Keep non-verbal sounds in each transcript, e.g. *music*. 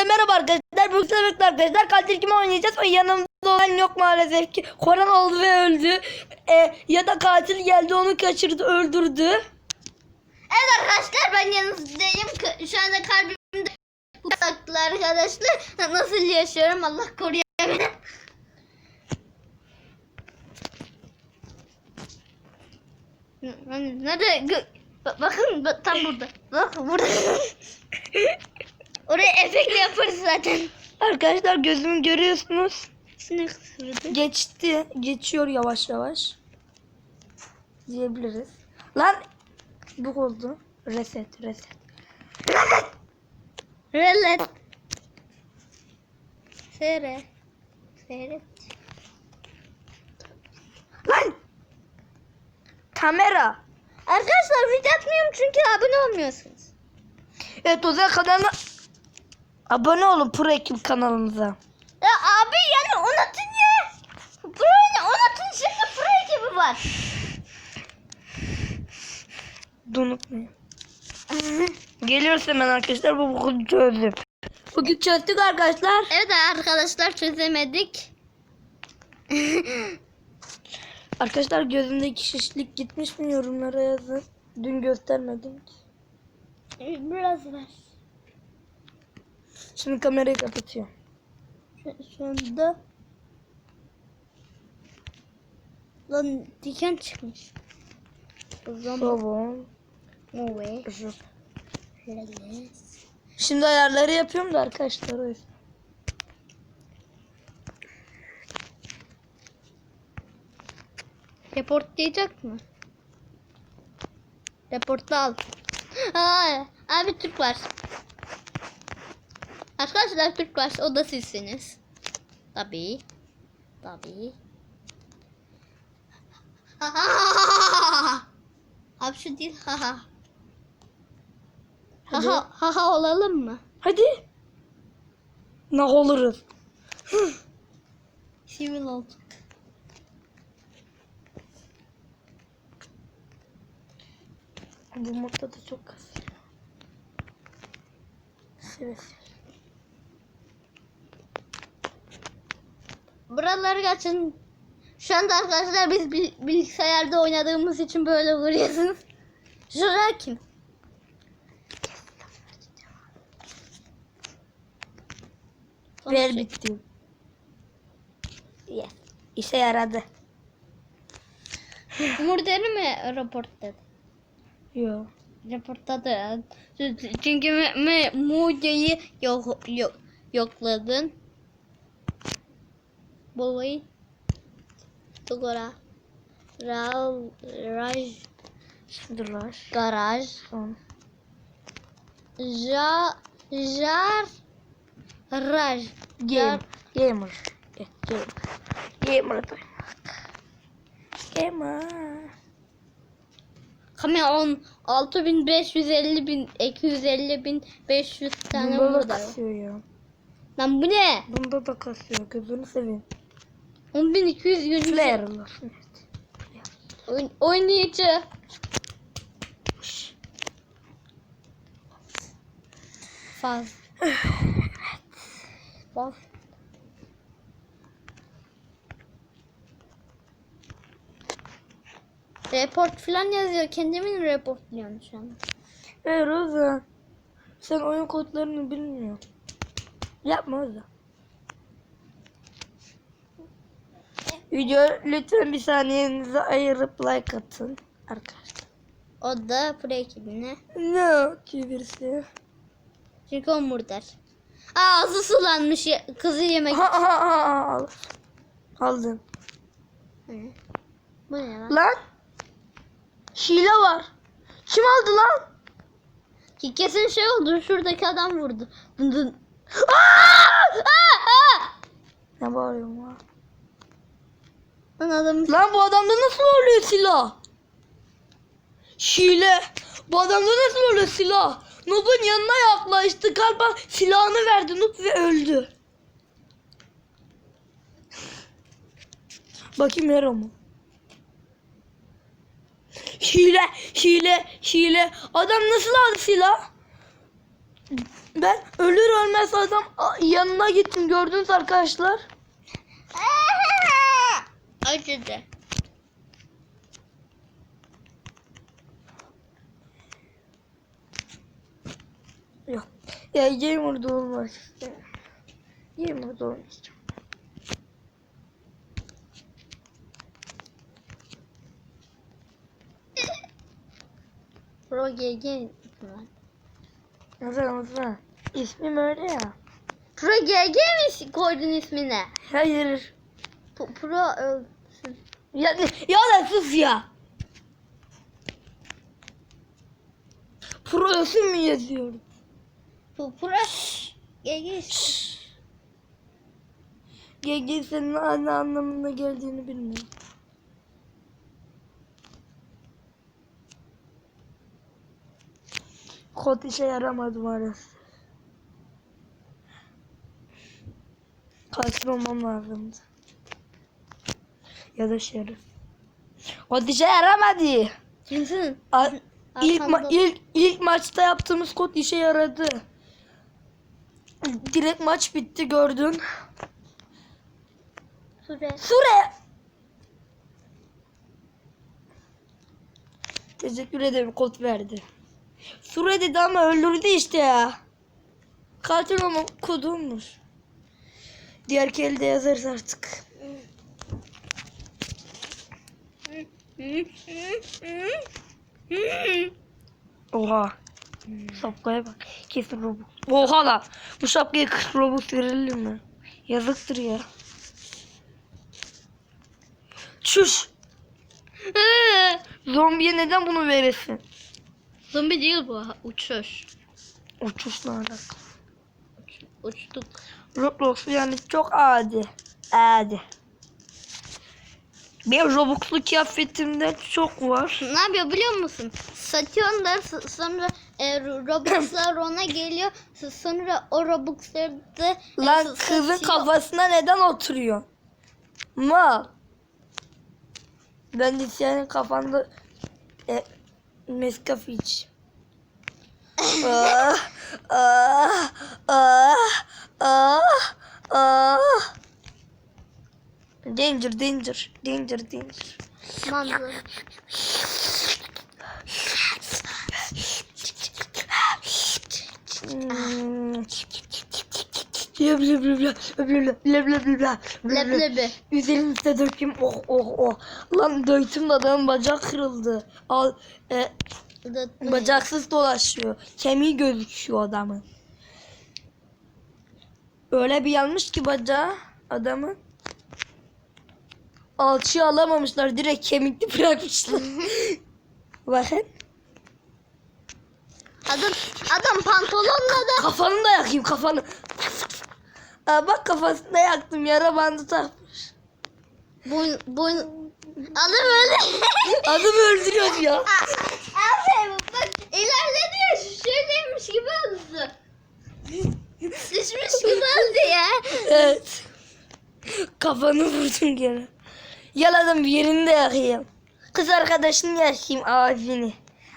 Hepinize merhaba arkadaşlar. Bu sefer arkadaşlar katil kimi oynayacağız? O yanımda olan yok maalesef ki. Koran oldu ve öldü. E, ya da katil geldi onu kaçırdı öldürdü. Evet arkadaşlar ben yanınızdayım. Şu anda kalbimde saklı arkadaşlar. Nasıl yaşıyorum Allah koruyor beni. Nerede? Bakın ba- tam burada. Bak burada. *laughs* Oraya efektle yaparız zaten. Arkadaşlar gözümü görüyorsunuz. Sinek ısırdı. Geçti. Geçiyor yavaş yavaş. Diyebiliriz. Lan bu oldu. Reset reset. Relet. Sere. Sere. Lan! Kamera. Arkadaşlar video atmıyorum çünkü abone olmuyorsunuz. Evet o zaman kanalına abone olun Pro Ekip kanalımıza. Ya abi yani unutun ya. Pro'yu unutun şimdi Pro ekibi var. Unutmayın. Geliyoruz hemen arkadaşlar bu bugün çözdüm. Bugün çözdük arkadaşlar. Evet arkadaşlar çözemedik. *laughs* Arkadaşlar gözümdeki şişlik gitmiş mi yorumlara yazın. Dün göstermedim ki. Biraz var. Şimdi kamerayı kapatıyorum. Şu, anda Lan diken çıkmış. O zaman Tamam. Şimdi ayarları yapıyorum da arkadaşlar o yüzden. Reportlayacak mı? Reportla al. Aa, abi Türk var. Arkadaşlar Türk var. O da sizsiniz. Tabii. Tabii. abi şu değil. Ha ha. Ha ha, ha ha olalım mı? Hadi. Ne oluruz. Sivil olduk. Bu modda da çok kasıyor. Evet. Buraları geçin. Şu anda arkadaşlar biz bil- bilgisayarda oynadığımız için böyle vuruyorsunuz. *laughs* Şuraya kim? Ver bitti. Yes. İşe yaradı. *laughs* Umurdarı mı raportladı? Yo. Raportladı. Çünkü me, me, Muca'yı yok, yok, yokladın. Babayı. Tugora. Rav, Raj, rush. Garaj. Ja, Jar, Raj. Game. Gamer. Gamer. Gamer da. Gamer. Kame 10 6550 bin 250 bin 500 tane burada. kasıyor ya. Lan bu ne? Bunda da kasıyor. Gözünü seveyim. 10200 gün Player'lar. Evet. Oyn- oynayıcı. Faz. Faz. Report falan yazıyor. Kendimin reportluyorum şu an. Hey Roza. Sen oyun kodlarını bilmiyorsun. Yapma Roza. Video lütfen bir saniyenizi ayırıp like atın. Arkadaşlar. O da pro ekibine. Ne ki birisi? Çünkü o murdar. Ağzı sulanmış ya- kızı yemek. Ha ha ha ha al. Aldın. Hı. Bu ne lan? Lan. Hile var. Kim aldı lan? Ki kesin şey oldu. Şuradaki adam vurdu. Dın Ne bağırıyorsun lan? Lan adam Lan bu adamda nasıl oluyor silah? Hile. Bu adamda nasıl oluyor silah? Noob'un yanına yaklaştı. Galiba silahını verdi Noob ve öldü. Bakayım Hero mu? Hile, hile, hile. Adam nasıl aldı silah? Ben ölür ölmez adam yanına gittim gördünüz arkadaşlar. *laughs* Acıdı. Yok. Ya gamer'da istemiyorum. Gamer'da olmayacağım. Pro GG Mesela mesela. İsmim öyle ya. Pro GG mi koydun ismine? Hayır. Pro, pro ölsün. Ya, ya da sus ya. Pro'sun mu yazıyorum? Pro, pro GG. GG senin anlamına geldiğini bilmiyorum. Kod işe yaramadı maalesef. Katil olmam lazımdı. Ya da şerif. Kod işe yaramadı. Kimsin? A- ilk, ma- ilk, ilk maçta yaptığımız kod işe yaradı. Direkt maç bitti gördün. Süre. Sure. Teşekkür ederim kod verdi. Sure dedi ama öldürdü işte ya. Katil olma kodummuş. Diğer elde yazarız artık. Oha. Şapkaya bak. Kesin Robux. Oha lan. Bu şapkaya 40 Robux verilir mi? Yazıktır ya. Çüş. Zombiye neden bunu veresin? Zombi değil bu. Uçuş. Uçuşla alakalı. Uçtuk. Roblox yani çok adi. Adi. Benim Robux'lu kıyafetimde çok var. Ne yapıyor biliyor musun? Satıyorlar s- sonra e, Robux'lar *coughs* ona geliyor. Sonra o Robux'ları da e, Lan kızın satıyor. kafasına neden oturuyor? Mal. Ben de senin kafanda e, Nescafe ah, ah, ah, ah, ah. Danger, danger, danger, danger. Manzara. Leblebi. Üzerimizde dökeyim. Oh oh oh. Lan döktüm de adamın bacak kırıldı. Al e, bacaksız dolaşıyor. Kemiği gözüküyor adamın. Öyle bir yanmış ki bacağı adamın. Alçıyı alamamışlar. Direkt kemikli *laughs* bırakmışlar. Bakın. Adam adam pantolonla da Kafanı da yakayım kafanı. Aa, bak kafasında yaktım. Yara bandı takmış. boyun boyun adam öyle. Adamı öldürüyor ya. Abi bak ilerledi ya şöyleymiş gibi oldu. Düşmüş gibi oldu ya. Evet. Kafanı vurdum gene. Gel adam bir yerini de yakayım. Kız arkadaşını yakayım ağzını.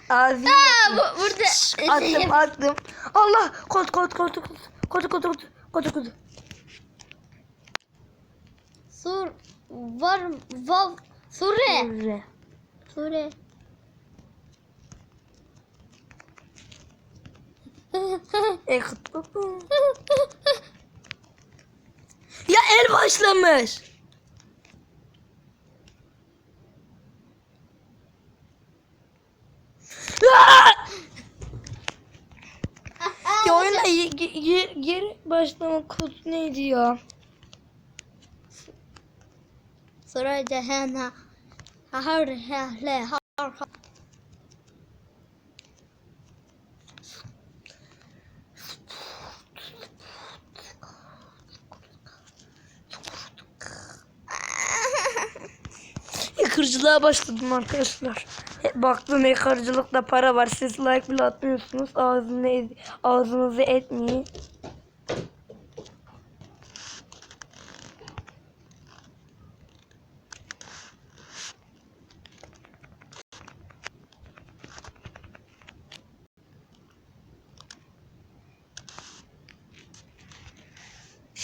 Ağzını Aa, yakayım. bu, burada Attım attım. Allah kod kod kod kod kod kod kod kod kod. Sur var vav sure Sure. sure. *laughs* Ya el başlamış. *laughs* Ya oyuna ge- ge- ge- geri başlama kodu neydi ya? Sura cehena har hele har har. Hackercılığa *laughs* başladım arkadaşlar. Baktım hackercılıkta para var. Siz like bile atmıyorsunuz. Ağzını ağzınızı etmeyin.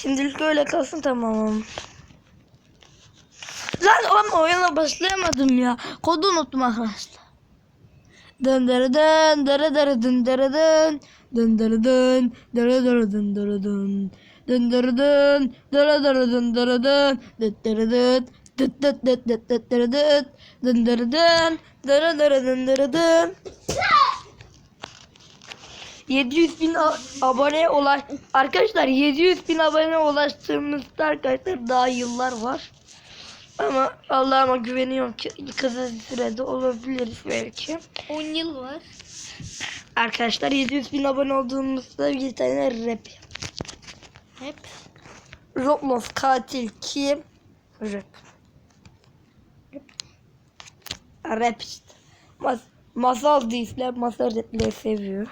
Şimdilik öyle kalsın tamam. Lan ama oyuna başlayamadım ya. Kodu unuttum arkadaşlar. Dın dırı dın dırı dırı dın dırı dın dın dırı dın dırı dırı dın dırı dın dın dırı dın dırı dırı dın dırı dın dıt dırı dıt dıt dıt dıt dıt dıt dırı dıt dın dırı dın dırı dırı dın dırı dın 700 bin abone ulaş arkadaşlar 700 bin abone ulaştığımızda arkadaşlar daha yıllar var. Ama Allah'ıma güveniyorum ki kısa sürede olabiliriz belki. 10 yıl var. Arkadaşlar 700 bin abone olduğumuzda bir tane rap. Hep. Roblox katil kim? Rap. Rap işte. Mas masal değiller. Masal rapleri seviyor.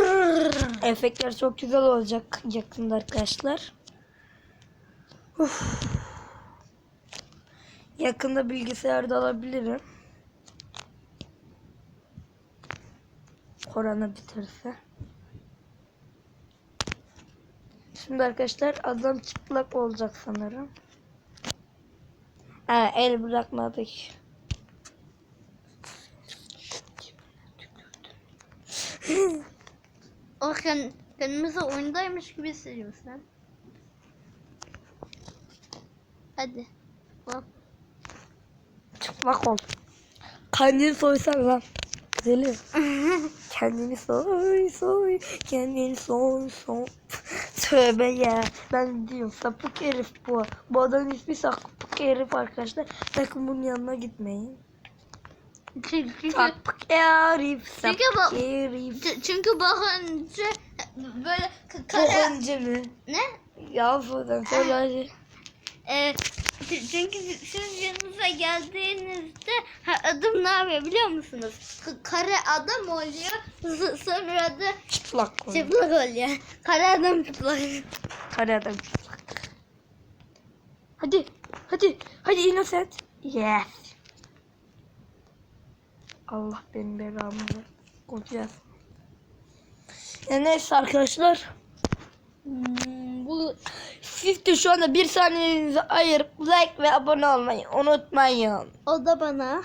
Gırrrr. Efektler çok güzel olacak yakında arkadaşlar. Uf. Yakında bilgisayarda alabilirim. Korona biterse. Şimdi arkadaşlar adam çıplak olacak sanırım. Ha, el bırakmadık. O kend, kendimizi oyundaymış gibi hissediyoruz sen. Hadi. Bak. Çıplak ol. Kendini soysan lan. Güzelim. *laughs* Kendini soy soy. Kendini soy soy. Tövbe ya. Ben diyorum sapık herif bu. Bu adamın ismi sapık herif arkadaşlar. Sakın bunun yanına gitmeyin. Çünkü, çünkü, Sapık herif. Çünkü Sapık bu- herif. Çünkü bakınca böyle kare Boğunca mı? ne? Ya buradan söyle hadi. Ee, çünkü siz yanınıza geldiğinizde ha, adım ne yapıyor biliyor musunuz? K- kare adam oluyor. s- Sonra da Çıplak ol. çıplak oluyor. Kare adam çıplak. Hadi adam çıplak. Hadi. Hadi. Hadi innocent. Yes. Allah benim belamı koyacağız. Ya neyse arkadaşlar. Hmm, bu Siz de şu anda bir saniyenizi ayırıp like ve abone olmayı unutmayın. o da bana.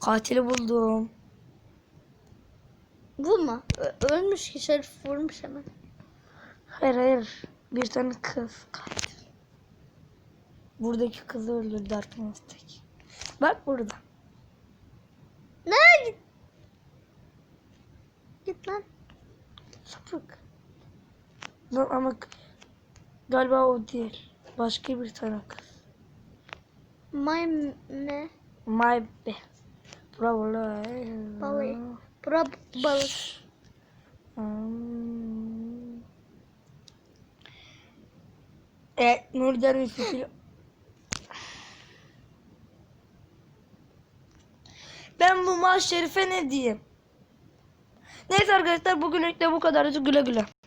Katili buldum. Bu mu? Ö- ölmüş ki Şerif vurmuş hemen. Hayır hayır. Bir tane kız katil. Buradaki kızı öldürdü Darkness'teki. Bak burada. Nereye git? Git lan. Sapık. Lan ama galiba o değil. Başka bir tane kız. May ne? My be. Bravo la. Balık. Bura balık. Hmm. Evet Nurcan Üstü Ben bu maaş şerife ne diyeyim? Neyse arkadaşlar bugünlük de bu kadarcık güle güle.